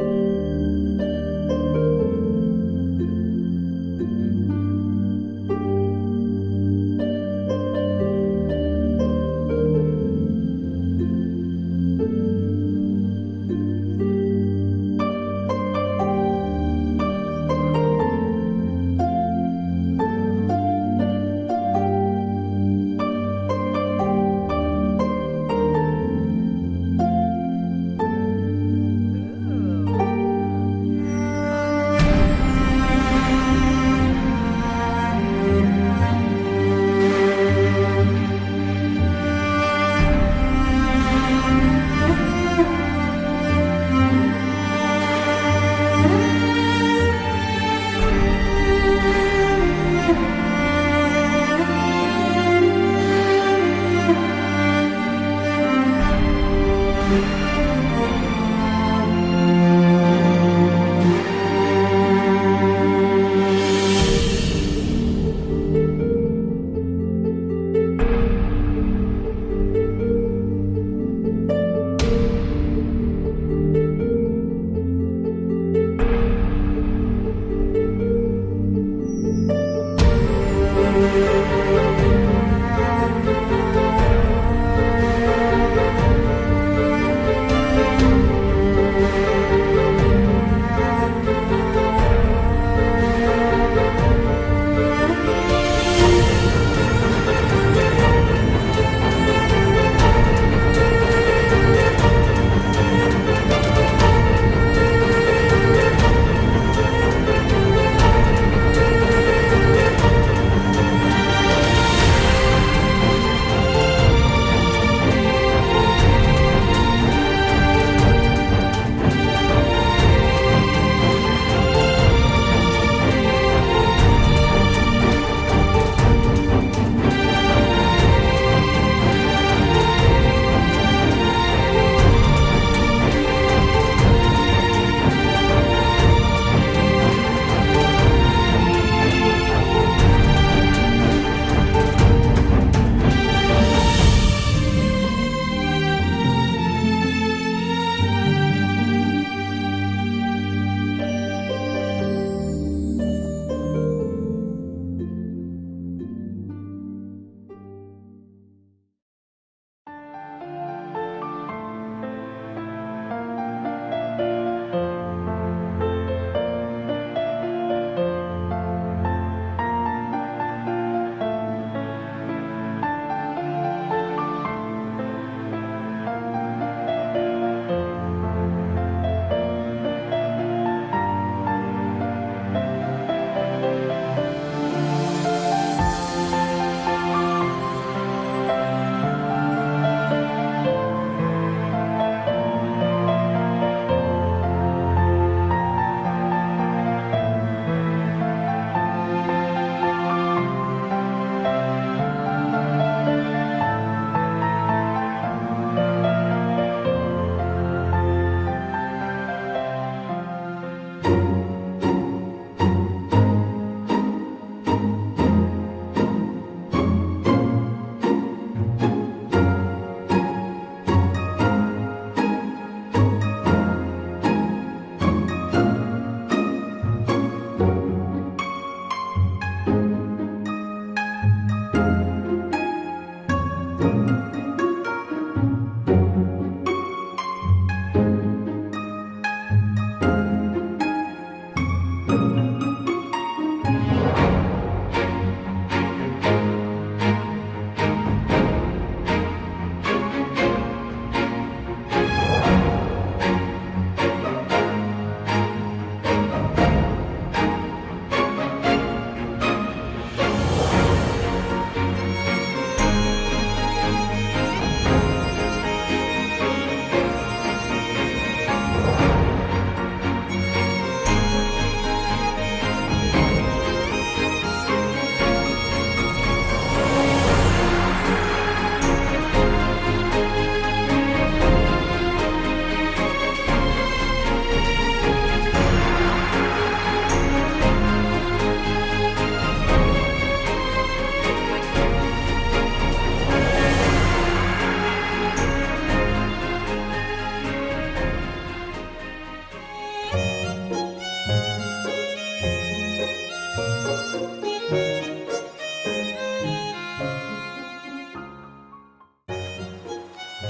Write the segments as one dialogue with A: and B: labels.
A: 음.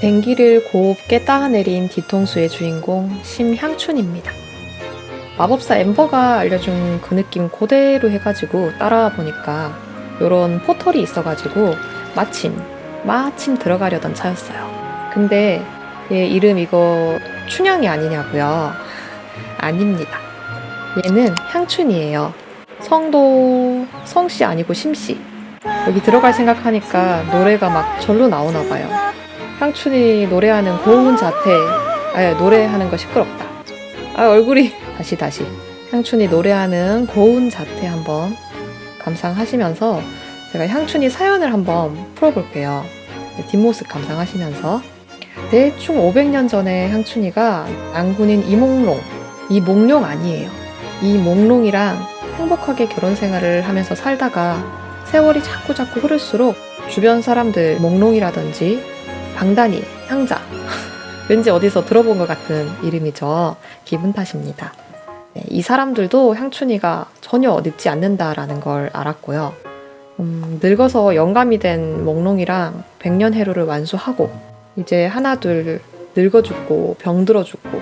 A: 뱅기를 곱게 따내린 뒤통수의 주인공 심향춘입니다. 마법사 엠버가 알려준 그 느낌 그대로 해가지고 따라와 보니까 요런 포털이 있어가지고 마침 마침 들어가려던 차였어요. 근데 얘 이름 이거 춘향이 아니냐고요? 아닙니다. 얘는 향춘이에요. 성도 성씨 아니고 심씨. 여기 들어갈 생각하니까 노래가 막 절로 나오나 봐요. 향춘이 노래하는 고운 자태. 아, 노래하는 거 시끄럽다. 아, 얼굴이 다시 다시. 향춘이 노래하는 고운 자태 한번 감상하시면서 제가 향춘이 사연을 한번 풀어볼게요. 뒷모습 감상하시면서 대충 500년 전에 향춘이가 양군인 이몽룡, 이 몽룡 아니에요. 이 몽룡이랑 행복하게 결혼 생활을 하면서 살다가 세월이 자꾸 자꾸 흐를수록 주변 사람들 몽롱이라든지 방단이, 향자 왠지 어디서 들어본 것 같은 이름이죠. 기분 탓입니다. 네, 이 사람들도 향춘이가 전혀 늙지 않는다라는 걸 알았고요. 음, 늙어서 영감이 된 몽롱이랑 백년 해로를 완수하고 이제 하나둘 늙어 죽고 병들어 죽고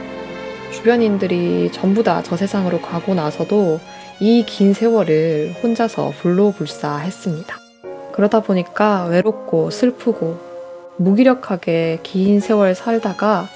A: 주변인들이 전부 다 저 세상으로 가고 나서도 이 긴 세월을 혼자서 불로불사했습니다. 그러다 보니까 외롭고 슬프고 무기력하게 긴 세월 살다가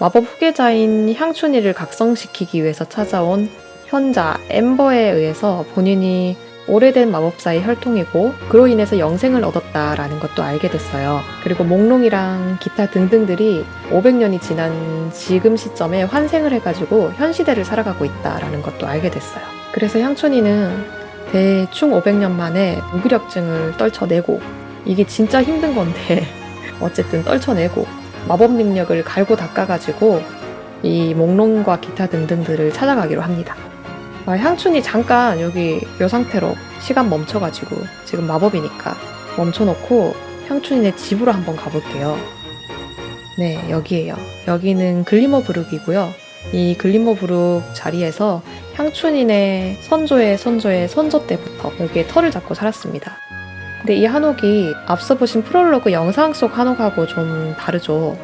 A: 마법 후계자인 향춘이를 각성시키기 위해서 찾아온 현자 엠버에 의해서 본인이 오래된 마법사의 혈통이고 그로 인해서 영생을 얻었다라는 것도 알게 됐어요. 그리고 몽롱이랑 기타 등등들이 500년이 지난 지금 시점에 환생을 해가지고 현 시대를 살아가고 있다라는 것도 알게 됐어요. 그래서 향춘이는 대충 500년 만에 무기력증을 떨쳐내고 이게 진짜 힘든 건데 어쨌든 떨쳐내고 마법 능력을 갈고 닦아가지고 이 몽롱과 기타 등등들을 찾아가기로 합니다. 아, 향춘이 잠깐 여기 요 상태로 시간 멈춰가지고 지금 마법이니까 멈춰놓고 향춘이네 집으로 한번 가볼게요. 네, 여기에요. 여기는 글리머 브룩이고요. 이 글리머 브룩 자리에서 향춘이네 선조의 선조의 선조 때부터 여기에 털을 잡고 살았습니다. 근데 이 한옥이 앞서 보신 프롤로그 영상 속 한옥하고 좀 다르죠.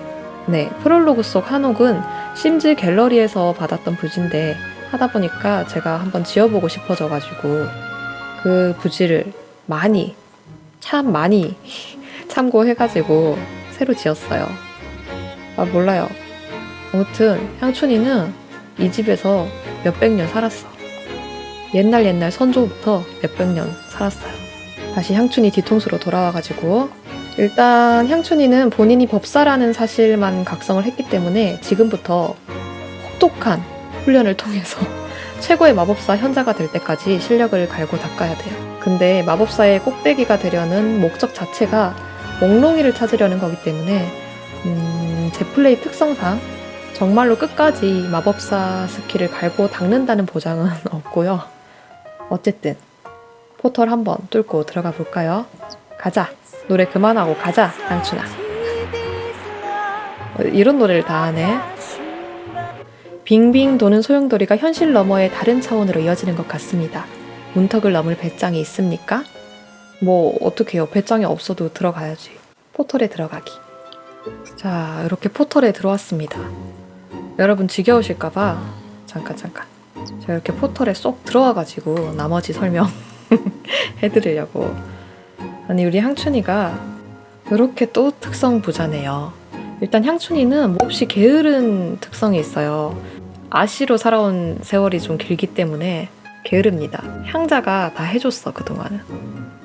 A: 네, 프롤로그 속 한옥은 심즈 갤러리에서 받았던 부지인데 하다 보니까 제가 한번 지어보고 싶어져가지고 그 부지를 많이 참 많이 참고해가지고 새로 지었어요. 아 몰라요. 아무튼 향춘이는 이 집에서 몇백 년 살았어. 옛날 옛날 선조부터 몇백 년 살았어요. 다시 향춘이 뒤통수로 돌아와가지고 일단 향춘이는 본인이 법사라는 사실만 각성을 했기 때문에 지금부터 혹독한 훈련을 통해서 최고의 마법사 현자가 될 때까지 실력을 갈고 닦아야 돼요. 근데 마법사의 꼭대기가 되려는 목적 자체가 몽롱이를 찾으려는 거기 때문에 음, 제 플레이 특성상 정말로 끝까지 마법사 스킬을 갈고 닦는다는 보장은 없고요. 어쨌든 포털 한번 뚫고 들어가 볼까요? 가자. 노래 그만하고 가자, 양춘아. 어, 이런 노래를 다 하네. 빙빙 도는 소용돌이가 현실 너머의 다른 차원으로 이어지는 것 같습니다. 문턱을 넘을 배짱이 있습니까? 뭐 어떡해요. 배짱이 없어도 들어가야지. 포털에 들어가기. 자, 이렇게 포털에 들어왔습니다. 여러분 지겨우실까봐 잠깐 잠깐. 제가 이렇게 포털에 쏙 들어와가지고 나머지 설명 해드리려고. 아니 우리 향춘이가 이렇게 또 특성 부자네요. 일단 향춘이는 몹시 게으른 특성이 있어요. 아시로 살아온 세월이 좀 길기 때문에 게으릅니다. 향자가 다 해줬어 그동안은.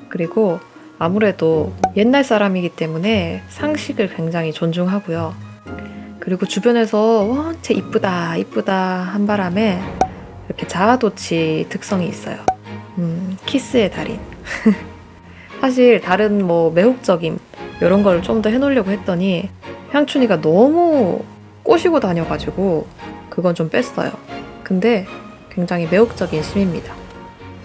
A: 그리고 아무래도 옛날 사람이기 때문에 상식을 굉장히 존중하고요. 그리고 주변에서 원체 이쁘다 이쁘다 한 바람에 이렇게 자아도취 특성이 있어요. 음, 키스의 달인. 사실 다른 뭐 매혹적임 이런 걸 좀 더 해놓으려고 했더니 향춘이가 너무 꼬시고 다녀가지고 그건 좀 뺐어요. 근데 굉장히 매혹적인 심입니다.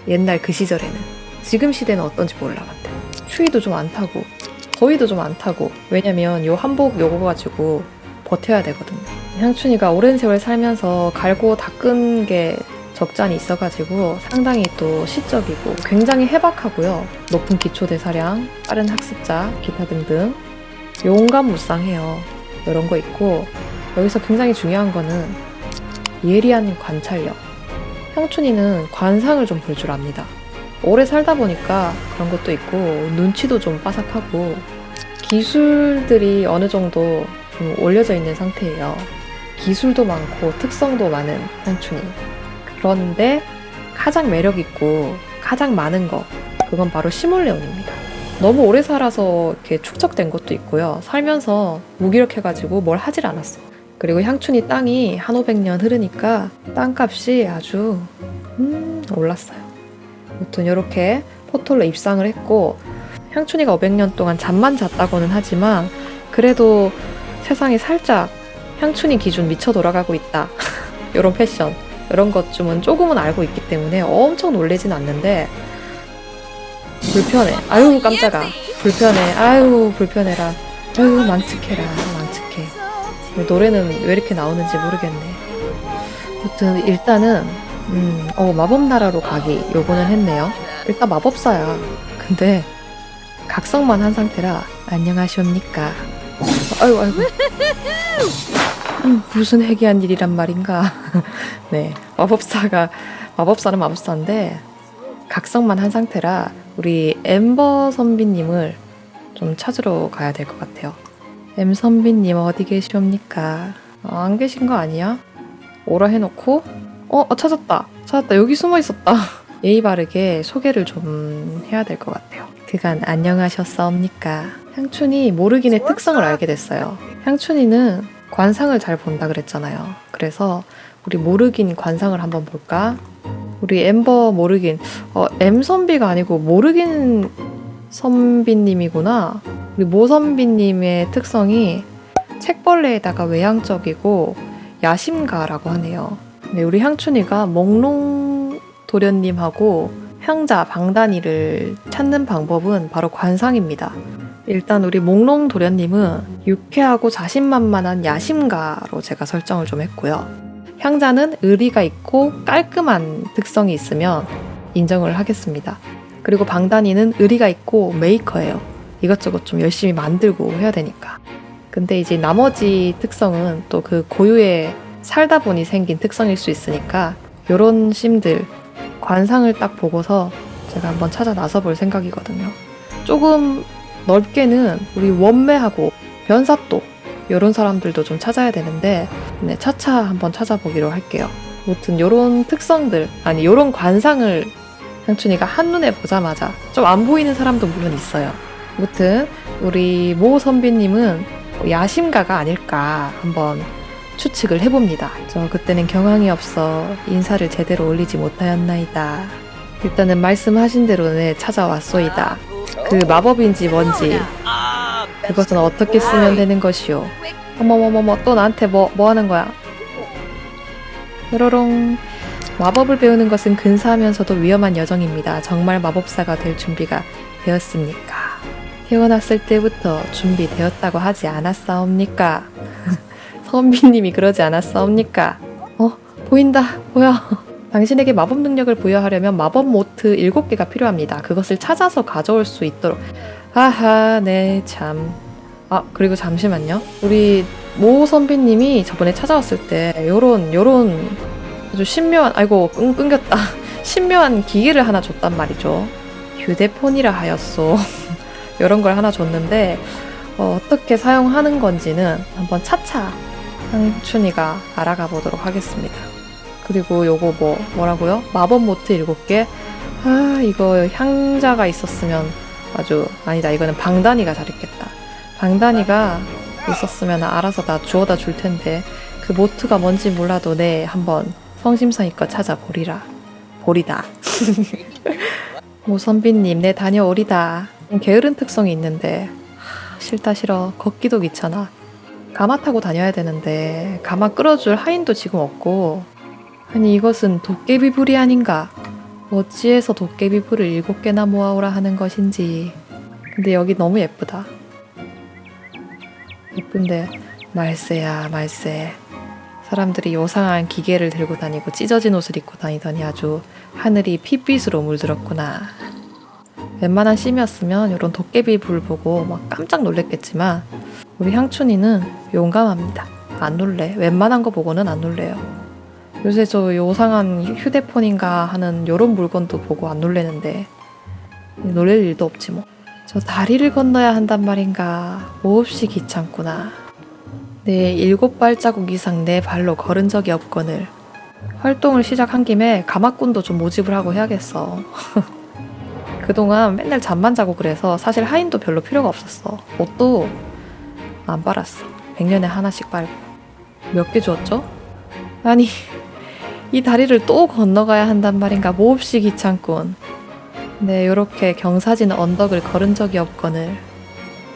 A: 옛날 그 시절에는. 지금 시대는 어떤지 몰라, 근데. 추위도 좀 안 타고, 더위도 좀 안 타고. 왜냐면 요 한복 요거 가지고 버텨야 되거든요. 향춘이가 오랜 세월 살면서 갈고 닦은 게 적잖이 있어가지고 상당히 또 시적이고 굉장히 해박하고요. 높은 기초 대사량, 빠른 학습자, 기타 등등 용감 무쌍해요. 이런 거 있고 여기서 굉장히 중요한 거는 예리한 관찰력. 향춘이는 관상을 좀 볼 줄 압니다. 오래 살다 보니까 그런 것도 있고 눈치도 좀 빠삭하고 기술들이 어느 정도 좀 올려져 있는 상태예요. 기술도 많고 특성도 많은 향춘이. 그런데 가장 매력 있고 가장 많은 거 그건 바로 시몰레온입니다. 너무 오래 살아서 이렇게 축적된 것도 있고요. 살면서 무기력해가지고 뭘 하질 않았어. 그리고 향춘이 땅이 한 500년 흐르니까 땅값이 아주 음, 올랐어요. 아무튼 이렇게 포털로 입상을 했고 향춘이가 500년 동안 잠만 잤다고는 하지만 그래도 세상이 살짝 향춘이 기준 미쳐 돌아가고 있다. 이런 패션, 이런 것쯤은 조금은 알고 있기 때문에 엄청 놀래진 않는데 불편해. 아유 깜짝아. 불편해. 아유 불편해라. 아유 망측해라. 망측해. 노래는 왜 이렇게 나오는지 모르겠네. 아무튼 일단은 음, 어, 마법나라로 가기 요거는 했네요. 일단 마법사야. 근데 각성만 한 상태라 안녕하십니까. 아유 아유. 음, 무슨 해괴한 일이란 말인가. 네, 마법사가 마법사는 마법사인데 각성만 한 상태라 우리 엠버 선비님을 좀 찾으러 가야 될 것 같아요. 엠 선비님 어디 계시옵니까? 어, 안 계신 거 아니야? 오라 해놓고 어, 어, 찾았다. 찾았다. 여기 숨어 있었다. 예의 바르게 소개를 좀 해야 될 것 같아요. 그간 안녕하셨사옵니까? 향춘이 모르긴의 특성을 알게 됐어요. 향춘이는 관상을 잘 본다 그랬잖아요. 그래서 우리 모르긴 관상을 한번 볼까? 우리 엠버 모르긴 어, M 선비가 아니고 모르긴 선비님이구나. 우리 모 선비님의 특성이 책벌레에다가 외향적이고 야심가라고 하네요. 네, 우리 향춘이가 몽롱 도련님하고 향자 방단이를 찾는 방법은 바로 관상입니다. 일단 우리 몽롱 도련님은 유쾌하고 자신만만한 야심가로 제가 설정을 좀 했고요. 향자는 의리가 있고 깔끔한 특성이 있으면 인정을 하겠습니다. 그리고 방단이는 의리가 있고 메이커예요. 이것저것 좀 열심히 만들고 해야 되니까. 근데 이제 나머지 특성은 또 그 고유의 살다 보니 생긴 특성일 수 있으니까 요런 심들 관상을 딱 보고서 제가 한번 찾아 나서 볼 생각이거든요. 조금 넓게는 우리 원매하고 변사또 요런 사람들도 좀 찾아야 되는데 네, 차차 한번 찾아보기로 할게요. 아무튼 요런 특성들 아니 요런 관상을 향춘이가 한눈에 보자마자 좀 안 보이는 사람도 물론 있어요. 아무튼 우리 모 선비님은 야심가가 아닐까 한번 추측을 해봅니다. 저 그때는 경황이 없어 인사를 제대로 올리지 못하였나이다. 일단은 말씀하신 대로 네 찾아왔소이다. 그 마법인지 뭔지 그것은 어떻게 쓰면 되는 것이오. 어머머머머 또 나한테 뭐 뭐 하는 거야? 뾰로롱 마법을 배우는 것은 근사하면서도 위험한 여정입니다. 정말 마법사가 될 준비가 되었습니까? 태어났을 때부터 준비되었다고 하지 않았사옵니까? 선비님이 그러지 않았사옵니까? 어, 보인다, 보여. 당신에게 마법 능력을 부여하려면 마법 모트 7개가 필요합니다. 그것을 찾아서 가져올 수 있도록. 아하, 네, 참. 아, 그리고 잠시만요. 우리 모 선비님이 저번에 찾아왔을 때 요런, 요런 아주 신묘한, 아이고, 끈, 끊겼다. 신묘한 기계를 하나 줬단 말이죠. 휴대폰이라 하였소. 요런 걸 하나 줬는데, 어, 어떻게 사용하는 건지는 한번 차차 향춘이가 알아가 보도록 하겠습니다. 그리고 요거 뭐, 뭐라고요? 마법 모트 7개? 아, 이거 향자가 있었으면 아주, 아니다. 이거는 방단이가 잘했겠다. 방단이가 있었으면 알아서 다 주워다 줄 텐데, 그 모트가 뭔지 몰라도 내 한번 성심성의껏 찾아보리라. 보리다. 모 선비님, 내 다녀오리다. 게으른 특성이 있는데, 하, 싫다 싫어. 걷기도 귀찮아. 가마 타고 다녀야 되는데, 가마 끌어줄 하인도 지금 없고, 아니 이것은 도깨비 불이 아닌가? 어찌해서 도깨비 불을 일곱 개나 모아오라 하는 것인지. 근데 여기 너무 예쁘다. 예쁜데 말세야 말세. 사람들이 요상한 기계를 들고 다니고 찢어진 옷을 입고 다니더니 아주 하늘이 핏빛으로 물들었구나. 웬만한 심이었으면 이런 도깨비 불 보고 막 깜짝 놀랬겠지만 우리 향춘이는 용감합니다. 안 놀래. 웬만한 거 보고는 안 놀래요. 요새 저 요상한 휴대폰인가 하는 요런 물건도 보고 안 놀래는데 놀랄 일도 없지 뭐. 저 다리를 건너야 한단 말인가. 몹시 귀찮구나. 내 일곱 발자국 이상 내 발로 걸은 적이 없거늘. 활동을 시작한 김에 가마꾼도 좀 모집을 하고 해야겠어. 그동안 맨날 잠만 자고 그래서 사실 하인도 별로 필요가 없었어. 옷도 안 빨았어. 100년에 하나씩 빨고. 몇 개 주었죠? 아니, 이 다리를 또 건너가야 한단 말인가 몹시 귀찮군. 네, 요렇게 경사진 언덕을 걸은 적이 없거늘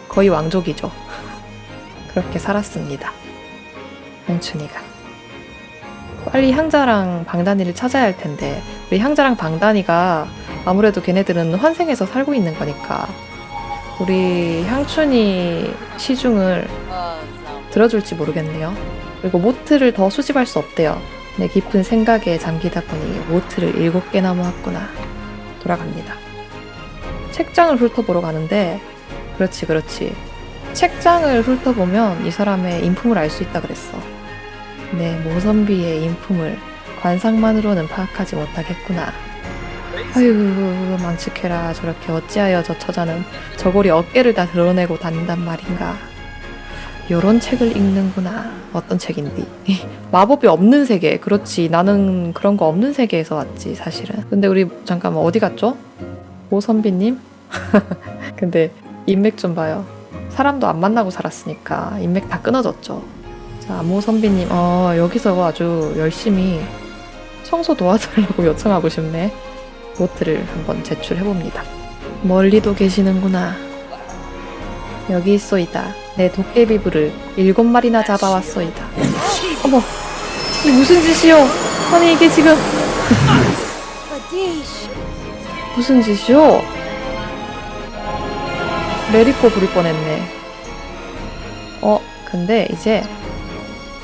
A: 거의 왕족이죠. 그렇게 살았습니다. 홍춘이가. 빨리 향자랑 방단이를 찾아야 할 텐데 우리 향자랑 방단이가 아무래도 걔네들은 환생에서 살고 있는 거니까 우리 향춘이 시중을 들어줄지 모르겠네요. 그리고 모트를 더 수집할 수 없대요. 내 깊은 생각에 잠기다 보니 모트를 일곱 개나 모았구나. 돌아갑니다. 책장을 훑어보러 가는데, 그렇지, 그렇지. 책장을 훑어보면 이 사람의 인품을 알 수 있다 그랬어. 내 모선비의 인품을 관상만으로는 파악하지 못하겠구나. 아유, 망측해라. 저렇게 어찌하여 저 처자는 저고리 어깨를 다 드러내고 다닌단 말인가. 요런 책을 읽는구나. 어떤 책인디? 마법이 없는 세계. 그렇지. 나는 그런 거 없는 세계에서 왔지, 사실은. 근데 우리 잠깐만 어디 갔죠? 오선비님? 근데 인맥 좀 봐요. 사람도 안 만나고 살았으니까 인맥 다 끊어졌죠. 자, 모 선비님, 어, 여기서 아주 열심히 청소 도와달라고 요청하고 싶네. 노트를 한번 제출해봅니다. 멀리도 계시는구나. 여기 있소이다. 내 도깨비불을 일곱 마리나 잡아왔소이다. 어머, 이 무슨 짓이요? 아니 이게 지금 무슨 짓이요? 레리코 부릴 뻔했네. 어, 근데 이제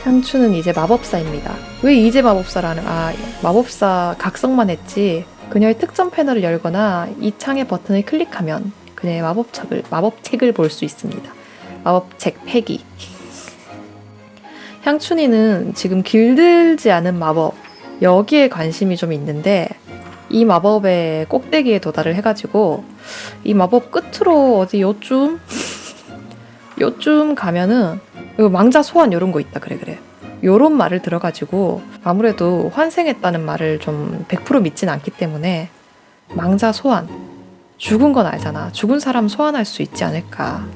A: 향추는 이제 마법사입니다. 왜 이제 마법사라는, 아, 마법사 각성만 했지. 그녀의 특전 패널을 열거나 이 창의 버튼을 클릭하면 그녀의 마법책을, 마법책을 볼 수 있습니다. 마법책 패기. 향춘이는 지금 길들지 않은 마법, 여기에 관심이 좀 있는데, 이 마법의 꼭대기에 도달을 해가지고, 이 마법 끝으로 어디 요쯤? 요쯤 가면은, 이거 망자 소환 요런 거 있다. 그래, 그래. 요런 말을 들어가지고, 아무래도 환생했다는 말을 좀 100% 믿진 않기 때문에, 망자 소환. 죽은 건 알잖아. 죽은 사람 소환할 수 있지 않을까.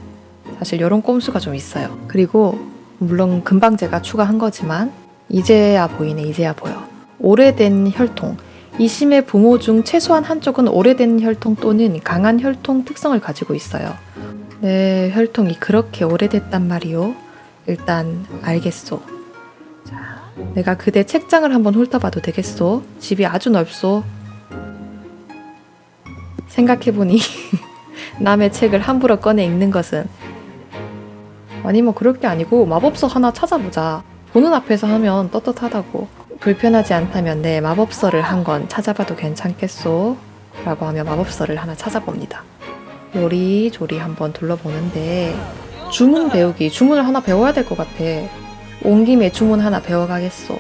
A: 사실 요런 꼼수가 좀 있어요. 그리고, 물론 금방 제가 추가한 거지만, 이제야 보이네, 이제야 보여. 오래된 혈통. 이심의 부모 중 최소한 한쪽은 오래된 혈통 또는 강한 혈통 특성을 가지고 있어요. 내 혈통이 그렇게 오래됐단 말이오. 일단 알겠소. 자, 내가 그대 책장을 한번 훑어봐도 되겠소? 집이 아주 넓소. 생각해보니 남의 책을 함부로 꺼내 읽는 것은 아니 뭐 그럴 게 아니고 마법서 하나 찾아보자. 보는 앞에서 하면 떳떳하다고. 불편하지 않다면 내 마법서를 한 권 찾아봐도 괜찮겠소? 라고 하며 마법서를 하나 찾아봅니다. 요리조리 한번 둘러보는데 주문 배우기, 주문을 하나 배워야 될 것 같아. 온 김에 주문 하나 배워가겠소.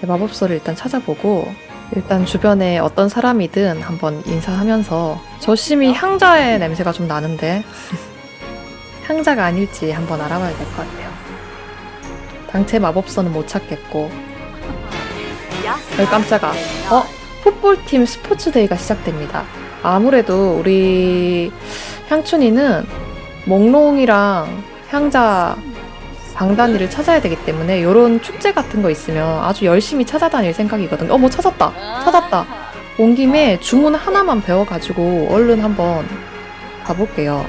A: 내 마법서를 일단 찾아보고 일단 주변에 어떤 사람이든 한번 인사하면서 저심이 향자의 냄새가 좀 나는데 향자가 아닐지 한번 알아봐야 될 것 같아요. 당체 마법서는 못 찾겠고 어, 깜짝아. 어? 풋볼팀 스포츠데이가 시작됩니다. 아무래도 우리 향춘이는 몽롱이랑 향자 방단이를 찾아야 되기 때문에 이런 축제 같은 거 있으면 아주 열심히 찾아다닐 생각이거든요. 어, 뭐 찾았다. 찾았다. 온 김에 주문 하나만 배워가지고 얼른 한번 가볼게요.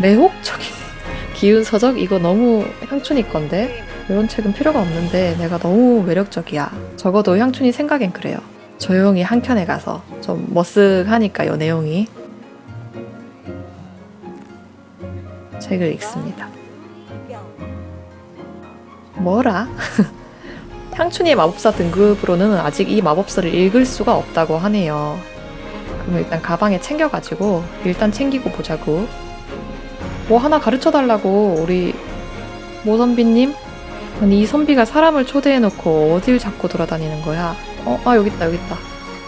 A: 매혹적인 기운 서적 이거 너무 향춘이 건데 이런 책은 필요가 없는데 내가 너무 매력적이야. 적어도 향춘이 생각엔 그래요. 조용히 한 켠에 가서 좀 머쓱하니까 요 내용이 책을 읽습니다. 뭐라? 향춘이의 마법사 등급으로는 아직 이 마법서를 읽을 수가 없다고 하네요. 그럼 일단 가방에 챙겨가지고 일단 챙기고 보자고. 뭐 하나 가르쳐 달라고 우리 모 선비님? 아니 이 선비가 사람을 초대해놓고 어딜 자꾸 돌아다니는 거야? 어, 아 여기 있다 여기 있다.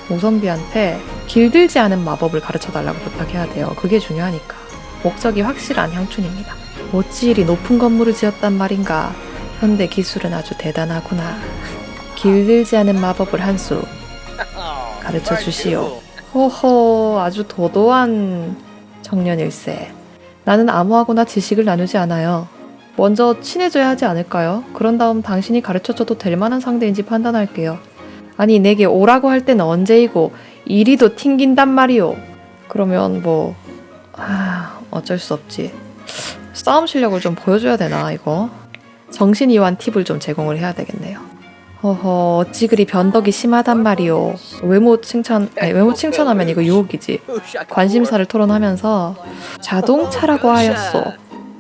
A: 모 선비한테 길들지 않은 마법을 가르쳐 달라고 부탁해야 돼요. 그게 중요하니까. 목적이 확실한 향춘입니다. 어찌 높은 건물을 지었단 말인가. 현대 기술은 아주 대단하구나. 길들지 않은 마법을 한 수 가르쳐 주시오. 호호, 아주 도도한 청년일세. 나는 아무하고나 지식을 나누지 않아요. 먼저 친해져야 하지 않을까요? 그런 다음 당신이 가르쳐줘도 될 만한 상대인지 판단할게요. 아니, 내게 오라고 할 때는 언제이고, 이리도 튕긴단 말이오. 그러면 뭐, 아, 어쩔 수 없지. 싸움 실력을 좀 보여줘야 되나, 이거? 정신이완 팁을 좀 제공을 해야 되겠네요. 허허, 어찌 그리 변덕이 심하단 말이오. 외모 칭찬, 아니, 외모 칭찬하면 이거 유혹이지. 관심사를 토론하면서 자동차라고 하였소.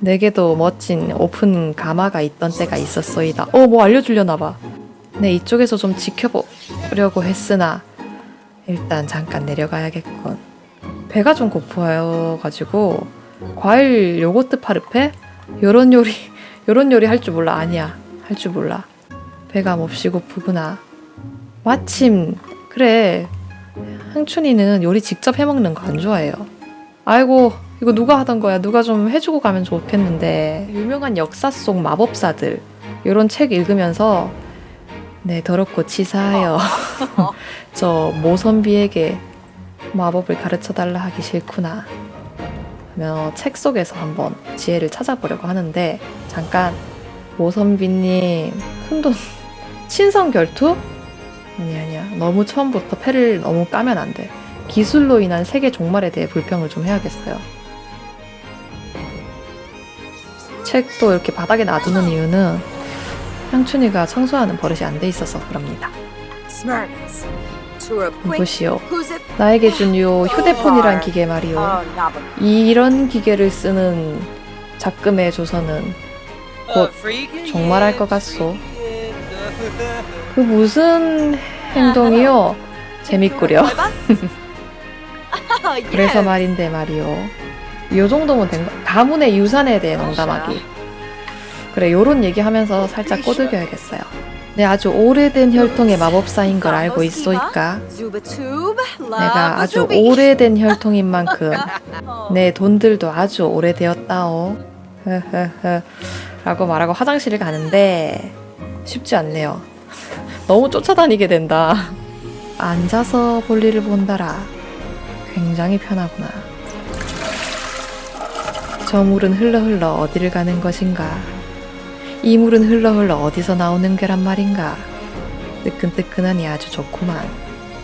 A: 내게도 멋진 오픈 가마가 있던 때가 있었소이다. 어, 뭐 알려주려나 봐. 네, 이쪽에서 좀 지켜보려고 했으나 일단 잠깐 내려가야겠군. 배가 좀 고파요 가지고 과일 요거트 파르페 요런 요리 요런 요리 할 줄 몰라 아니야 할 줄 몰라 배가 몹시 고프구나. 마침. 그래. 향춘이는 요리 직접 해먹는 거 안 좋아해요. 아이고 이거 누가 하던 거야? 누가 좀 해주고 가면 좋겠는데. 유명한 역사 속 마법사들. 요런 책 읽으면서 네 더럽고 치사하여 저 모선비에게 마법을 가르쳐 달라 하기 싫구나. 하며 책 속에서 한번 지혜를 찾아보려고 하는데 잠깐. 모선비님 큰돈 친선 결투? 아니 아니야. 너무 처음부터 패를 너무 까면 안 돼. 기술로 인한 세계 종말에 대해 불평을 좀 해야겠어요. 책도 이렇게 바닥에 놔두는 이유는 향춘이가 청소하는 버릇이 안 돼 있어서 그럽니다.
B: Quick
A: 보시오? 나에게 준 요 휴대폰이란 기계 말이오.
B: Oh,
A: 이런 기계를 쓰는 작금의 조선은 곧 종말할 것 같소. 그 무슨 행동이요? 재밌구려. 그래서 말인데 말이요. 요 정도면 된 거. 가문의 유산에 대해 농담하기. 그래, 요런 얘기하면서 살짝 꼬드겨야겠어요. 네, 아주 오래된 혈통의 마법사인 걸 알고 있소이까. 내가 아주 오래된 혈통인 만큼 내 돈들도 아주 오래되었다오. 흐흐흐. 라고 말하고 화장실을 가는데 쉽지 않네요. 너무 쫓아다니게 된다. 앉아서 볼일을 본다라. 굉장히 편하구나. 저 물은 흘러 흘러 어디를 가는 것인가? 이 물은 흘러 흘러 어디서 나오는 게란 말인가? 뜨끈뜨끈하니 아주 좋구만.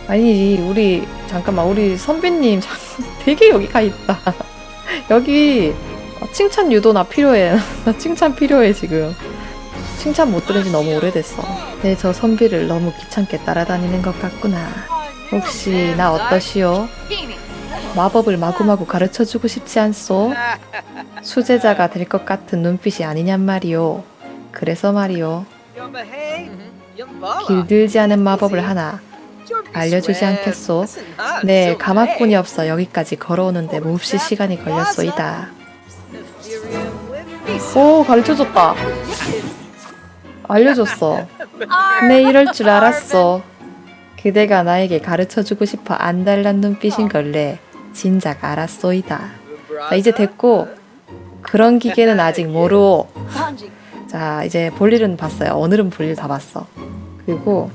A: 아니 우리 잠깐만 우리 선배님 참 되게 여기 가 있다. 여기 어, 칭찬 유도 나 필요해. 나 칭찬 필요해 지금. 칭찬 못 들은 지 너무 오래됐어. 네, 저 선비를 너무 귀찮게 따라다니는 것 같구나. 혹시 나 어떠시오? 마법을 마구마구 가르쳐 주고 싶지 않소? 수제자가 될 것 같은 눈빛이 아니냔 말이오. 그래서 말이오. 길들지 않은 마법을 하나 알려주지 않겠소? 네, 가마꾼이 없어 여기까지 걸어오는데 몹시 시간이 걸렸소이다. 오, 가르쳐줬다. 알려줬어. 네, 이럴 줄 알았어. 그대가 나에게 가르쳐주고 싶어 안달난 눈빛인 걸래. 진작 알았소이다. 자, 이제 됐고, 그런 기계는 아직 모르오. 자, 이제 볼일은 봤어요. 오늘은 볼일 다 봤어. 그리고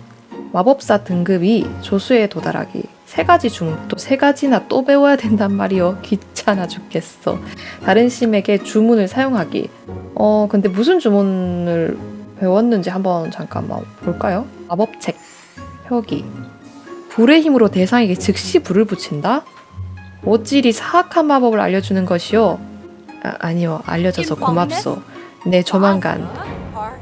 A: 마법사 등급이 조수에 도달하기. 세 가지 중 또 세 가지나 또 배워야 된단 말이오. 귀찮아 죽겠어. 다른 심에게 주문을 사용하기. 어, 근데 무슨 주문을 배웠는지 한번 잠깐만 볼까요? 마법책, 펴기. 불의 힘으로 대상에게 즉시 불을 붙인다? 어찌리 사악한 마법을 알려주는 것이오? 아, 아니요, 알려줘서 고맙소. 네, 조만간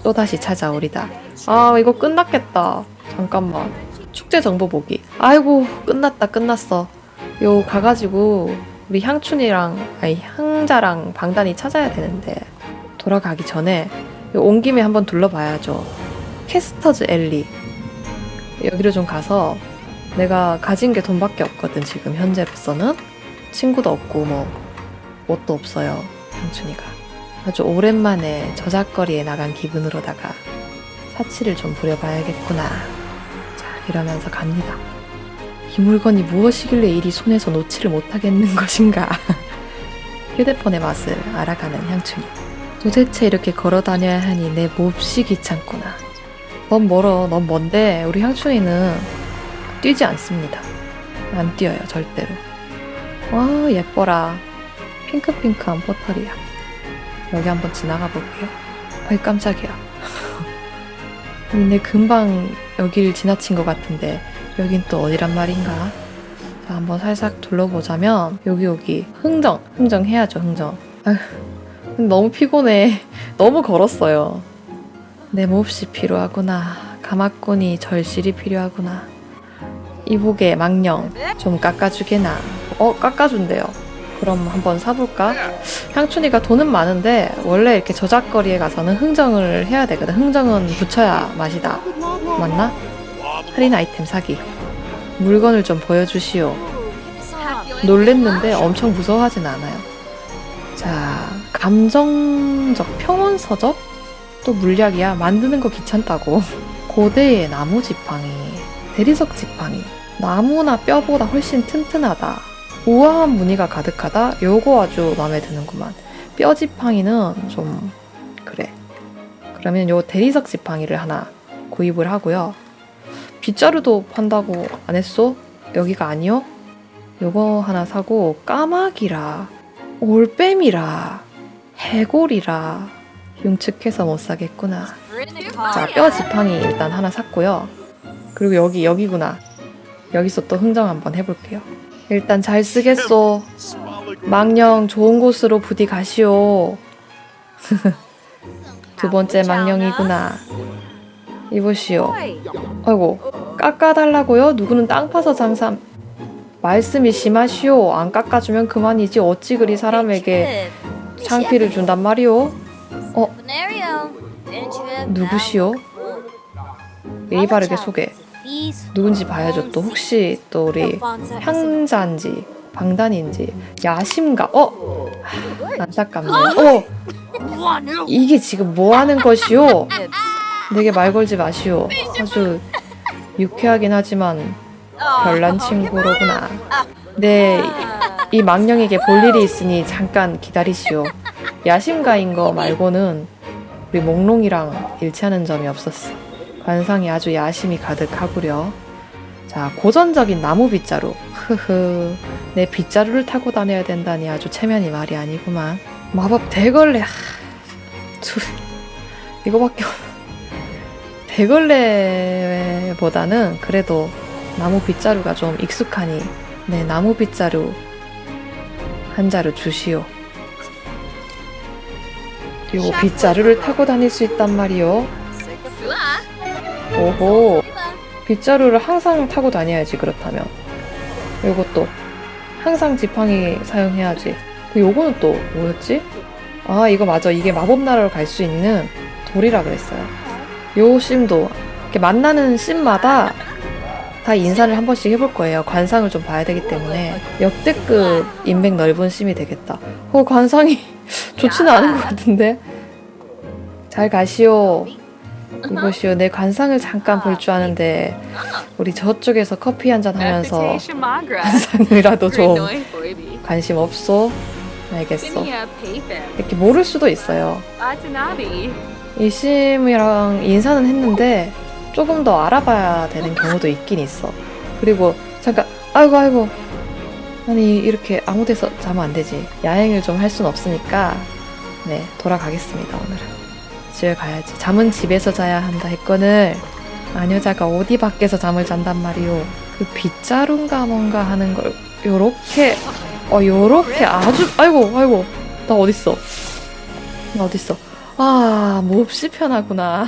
A: 또다시 찾아오리다. 아, 이거 끝났겠다. 잠깐만. 축제 정보 보기. 아이고, 끝났다, 끝났어. 요, 가가지고, 우리 향춘이랑, 아니, 향자랑 방단이 찾아야 되는데, 돌아가기 전에, 요 온 김에 한번 둘러봐야죠. 캐스터즈 엘리. 여기로 좀 가서, 내가 가진 게 돈밖에 없거든, 지금 현재로서는. 친구도 없고, 뭐, 옷도 없어요, 향춘이가. 아주 오랜만에 저작거리에 나간 기분으로다가 사치를 좀 부려봐야겠구나. 자, 이러면서 갑니다. 이 물건이 무엇이길래 이리 손에서 놓지를 못하겠는 것인가. 휴대폰의 맛을 알아가는 향춘이. 도대체 이렇게 걸어 다녀야 하니 내 몹시 귀찮구나. 넌 멀어, 넌 먼데 우리 향춘이는 뛰지 않습니다. 안 뛰어요, 절대로. 와, 예뻐라. 핑크핑크한 포털이야. 여기 한번 지나가 볼게요. 아이, 깜짝이야. 근데 금방 여기를 지나친 것 같은데, 여긴 또 어디란 말인가? 자, 한번 살짝 둘러보자면, 여기, 여기. 흥정. 흥정 해야죠, 흥정. 아휴, 너무 피곤해. 너무 걸었어요. 내 몹시 필요하구나. 가마꾼이 절실히 필요하구나. 이복의 망령 좀 깎아주게나. 어 깎아준대요. 그럼 한번 사볼까? 향춘이가 돈은 많은데 원래 이렇게 저작거리에 가서는 흥정을 해야 되거든. 흥정은 붙여야 맛이다. 맞나? 할인 아이템 사기. 물건을 좀 보여주시오. 놀랬는데 엄청 무서워하진 않아요. 자, 감정적 평온 서적? 또 물약이야. 만드는 거 귀찮다고. 고대의 나무 지팡이, 대리석 지팡이. 나무나 뼈보다 훨씬 튼튼하다. 우아한 무늬가 가득하다. 요거 아주 마음에 드는구만. 뼈 지팡이는 좀 그래. 그러면 요 대리석 지팡이를 하나 구입을 하고요. 빗자루도 판다고 안 했어? 여기가 아니요? 요거 하나 사고 까마귀라, 올빼미라, 해골이라 흉측해서 못 사겠구나. 자, 뼈 지팡이 일단 하나 샀고요. 그리고 여기, 여기구나. 여기서 또 흥정 한번 해볼게요. 일단 잘 쓰겠소. 망령 좋은 곳으로 부디 가시오. 두 번째 망령이구나. 이보시오. 아이고, 깎아달라고요? 누구는 땅 파서 장사... 말씀이 심하시오. 안 깎아주면 그만이지. 어찌 그리 사람에게 창피를 준단 말이오? 어, 누구시오? 예의 바르게 소개. 누군지 봐야죠. 또 혹시 또 우리 향자인지 방단인지 야심가 어 안타깝네 어 이게 지금 뭐 하는 것이오 내게 말 걸지 마시오 아주 유쾌하긴 하지만 별난 친구로구나 네 이 망령에게 볼 일이 있으니 잠깐 기다리시오 야심가인 거 말고는 우리 몽롱이랑 일치하는 점이 없었어 관상이 아주 야심이 가득하구려. 자, 고전적인 나무 빗자루. 흐흐. 내 빗자루를 타고 다녀야 된다니 아주 체면이 말이 아니구만. 마법 대걸레. 하, 두, 이거밖에 없. 대걸레보다는 그래도 나무 빗자루가 좀 익숙하니 네, 나무 빗자루 한 자루 주시오. 요 빗자루를 타고 다닐 수 있단 말이오. 오호. 빗자루를 항상 타고 다녀야지 그렇다면 요것도 항상 지팡이 사용해야지 그 요거는 또 뭐였지? 아 이거 맞아 이게 마법 나라로 갈 수 있는 돌이라 그랬어요 요 심도 이렇게 만나는 심마다 다 인사를 한 번씩 해볼 거예요. 관상을 좀 봐야 되기 때문에. 역대급 인맥 넓은 심이 되겠다. 어 관상이 좋지는 않은 것 같은데? 잘 가시오. 이보시오. 내 관상을 잠깐 볼 줄 아는데 우리 저쪽에서 커피 한 잔 하면서 관상이라도 좀 관심 없어? 알겠어 이렇게 모를 수도 있어요. 이심이랑 인사는 했는데 조금 더 알아봐야 되는 경우도 있긴 있어. 그리고 잠깐 아이고 아이고. 아니 이렇게 아무 데서 자면 안 되지. 야행을 좀 할 순 없으니까 네 돌아가겠습니다 오늘은. 집에 가야지. 잠은 집에서 자야 한다 했거늘 마녀자가 어디 밖에서 잠을 잔단 말이오. 그 빗자루인가 뭔가 하는 걸 요렇게 어 요렇게 아주 아이고 아이고. 나 어딨어? 나 어딨어? 아 몹시 편하구나